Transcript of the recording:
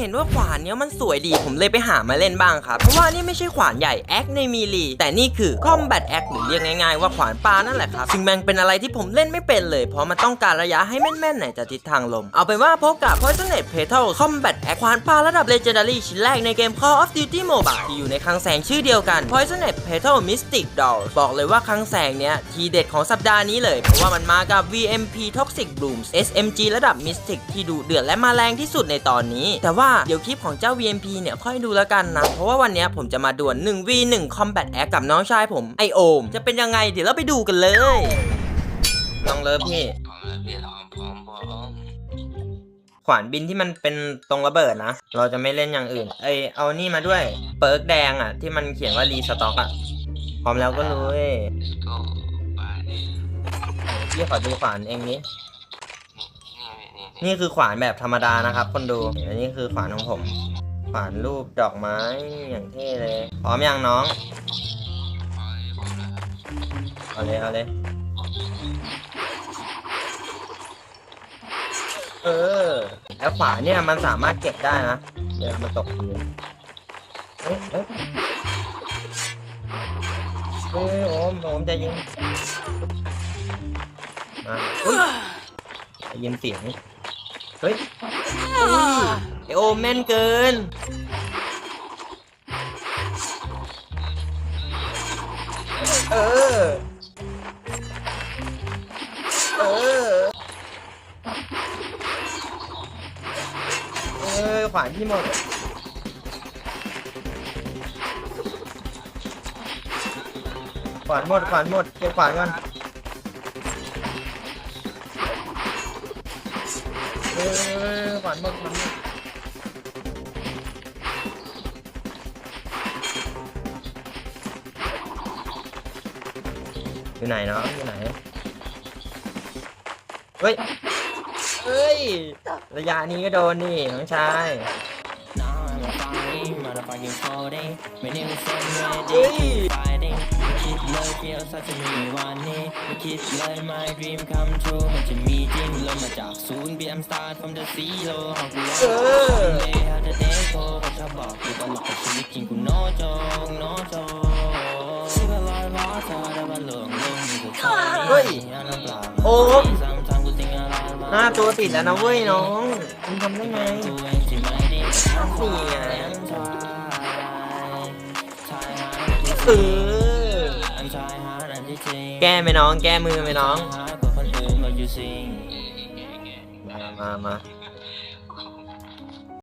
เห็นว่าขวานเนี้ยมันสวยดีผมเลยไปหามาเล่นบ้างครับ เพราะว่านี่ไม่ใช่ขวานใหญ่แอคในมีลีแต่นี่คือ Combat Axe หรือเรียกง่ายๆว่าขวานปลานั่นแหละครับซึ่งแมงเป็นอะไรที่ผมเล่นไม่เป็นเลย เพราะมันต้องการระยะให้แม่นๆไหนจากทิศทางลม เอาเป็นว่าพบกับ Poisoned Petal Combat Axe ขวานปลาระดับ Legendary ชิ้นแรกในเกม Call of Duty Mobile ที่อยู่ในคลังแสงชื่อเดียวกัน Poisoned Petal Mystic Doll บอกเลยว่าคลังแสงเนี้ยทีเด็ดของสัปดาห์นี้เลย เพราะว่ามันมากับ VMP Toxic Blooms SMG ระดับ Mystic ที่ดุเดือดและมาแรงที่สุดในตอนนี้ แต่ว่าเดี๋ยวคลิปของเจ้า VMP เนี่ยค่อยดูแล้วกันนะ เพราะว่าวันเนี้ยผมจะมาดวล 1 v 1 Combat Axe กับน้องชายผมไอโอม จะเป็นยังไงเดี๋ยวเราไปดูกันเลยน้องเลิฟพี่พร้อมแล้วพี่พร้อมพร้อมพร้อมขวานบินที่มันเป็นตรงระเบิดนะ เราจะไม่เล่นอย่างอื่น เอยเอานี่มาด้วย เปิร์กแดงอะ ที่มันเขียนว่ารีสต็อกอะ พร้อมแล้วก็ลุยก็ไปพี่ขอดูขวานเองนี้ นี่นี่นี่คือขวานแบบธรรมดานะครับ คนดูอันนี้คือขวานของผม ขวานรูปดอกไม้อย่างเท่เลย พร้อมยังน้องพร้อมพร้อมแล้วเอาเลยเอาเลยเออ แล้วขวานเนี่ยมันสามารถเก็บได้นะเดี๋ยวมันตกพื้นเอ้ยเอ้ยเอ้ยโอมโอมใจะยิงมาอุ้ยได้ยินเสียง เฮ้ยอุ้ยไอโอมแม่นเกิน เออ เออ เออ ขวานที่หมดขวานหมดขวานหมดเก็บขวานก่อน เออหวานมดหวานหอยู่ไหนเนาะอยู่ไหน เฮ้ย เฮ้ย ระยะนี้ก็โดนนี่น้องชาย Now I'm คิดเลยเฟียวสักจะมีวันนี้ไม่คิดเลย my dream come true มันจะมีจริงเริ่มมาจากศูนย์ BM start from the zero หากกูรอเออ Someday how the day go ก็จะบอกกูตลอดกับชีวิตจริงกู no joke no joke ที่ว่าลอยล้อเธอได้ว่าเหลืองลงอยู่กับใครเฮ้ยอันนั้นเปล่าโอ้ Sometimes กู think a lot about หน้าตัวติดแล้วนะเว้ยน้องมึงทำได้ไงกูเองที่ไม่ได้นี่ไงทำเออ แก้ไหมน้อง แก้มือไหมน้อง มามามา